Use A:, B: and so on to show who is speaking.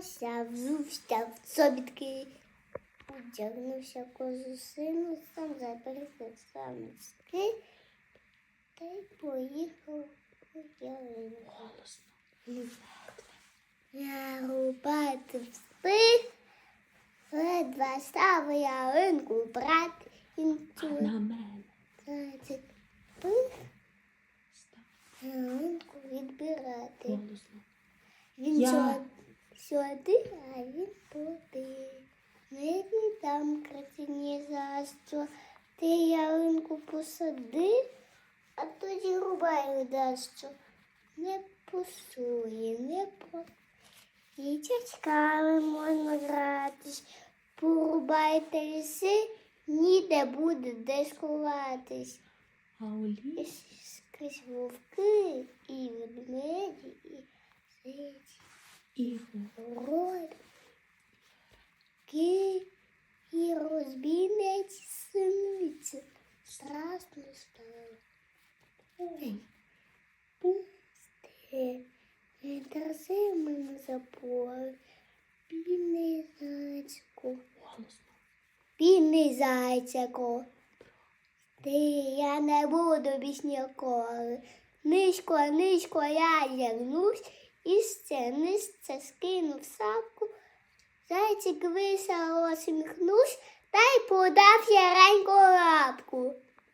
A: Вдягнувся, взувся в цобітки, одягнувся козу сину, сам запрягав самицьки, та й поїхав у ялинку. Я рубати встиг, ледве став ялинку
B: На мене.
A: зайцик пих, ялинку відбирати. Він
B: Я.
A: сюди, а він туди. Не віддам картині за. Ти ялинку посади, а тоді рубай дасть. Не пусує, не по. І можна гратись. Порубайте ліси, ніде буде де сховатись.
B: А у лісі
A: скрізь вовки, і ведмеді, і зайці. Рот, і розбійниці синиці. Страшно стало. Ой, пусти, не терзи мене за поле. Бідний зайчику, бідний зайчику. Ти я не буду більш ніколи. Низько, низько я зягнусь, і ще нижче скинув сапку. Зайчик весело сміхнусь та й подав яреньку лапку.